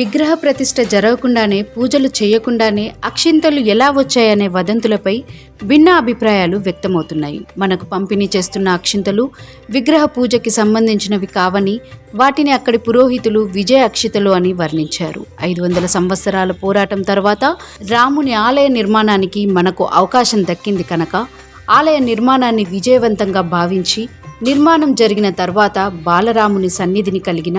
విగ్రహ ప్రతిష్ఠ జరగకుండానే పూజలు చేయకుండానే అక్షింతలు ఎలా వచ్చాయనే వదంతులపై భిన్న అభిప్రాయాలు వ్యక్తమవుతున్నాయి. మనకు పంపిణీ చేస్తున్న అక్షింతలు విగ్రహ పూజకి సంబంధించినవి కావని వాటిని అక్కడి పురోహితులు విజయ అక్షితలు అని వర్ణించారు. ఐదు వందల సంవత్సరాల పోరాటం తర్వాత రాముని ఆలయ నిర్మాణానికి మనకు అవకాశం దక్కింది కనుక ఆలయ నిర్మాణాన్ని విజయవంతంగా భావించి నిర్మాణం జరిగిన తర్వాత బాలరాముని సన్నిధిని కలిగిన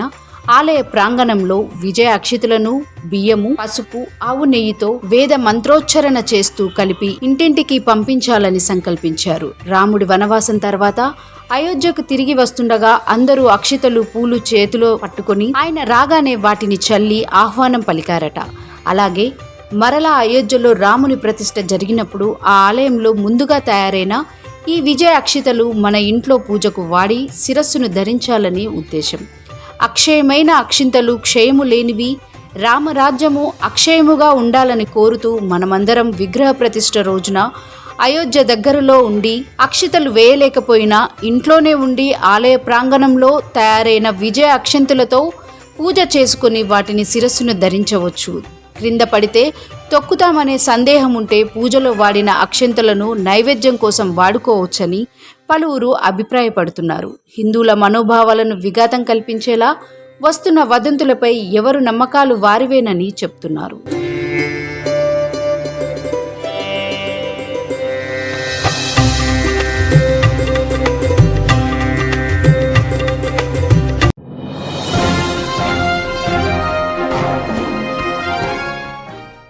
ఆలయ ప్రాంగణంలో విజయ అక్షితులను బియ్యము పసుపు ఆవు నెయ్యితో వేద మంత్రోచ్చరణ చేస్తూ కలిపి ఇంటింటికి పంపించాలని సంకల్పించారు. రాముడి వనవాసం తర్వాత అయోధ్యకు తిరిగి వస్తుండగా అందరూ అక్షితలు పూలు చేతిలో పట్టుకొని ఆయన రాగానే వాటిని చల్లి ఆహ్వానం పలికారట. అలాగే మరలా అయోధ్యలో రాముని ప్రతిష్ట జరిగినప్పుడు ఆ ఆలయంలో ముందుగా తయారైన ఈ విజయ అక్షితలు మన ఇంట్లో పూజకు వాడి శిరస్సును ధరించాలని ఉద్దేశం. అక్షయమైన అక్షింతలు క్షయము లేనివి రామరాజ్యము అక్షయముగా ఉండాలని కోరుతూ మనమందరం విగ్రహ ప్రతిష్ఠ రోజున అయోధ్య దగ్గరలో ఉండి అక్షితలు వేయలేకపోయినా ఇంట్లోనే ఉండి ఆలయ ప్రాంగణంలో తయారైన విజయ అక్షంతులతో పూజ చేసుకుని వాటిని శిరస్సును ధరించవచ్చు. క్రింద పడితే తొక్కుతామనే సందేహం ఉంటే పూజలో వాడిన అక్షంతలను నైవేద్యం కోసం వాడుకోవచ్చని పలువురు అభిప్రాయపడుతున్నారు. హిందువుల మనోభావాలను విఘాతం కల్పించేలా వస్తున్న వదంతులపై ఎవరు నమ్మకాలు వారివేనని చెప్తున్నారు.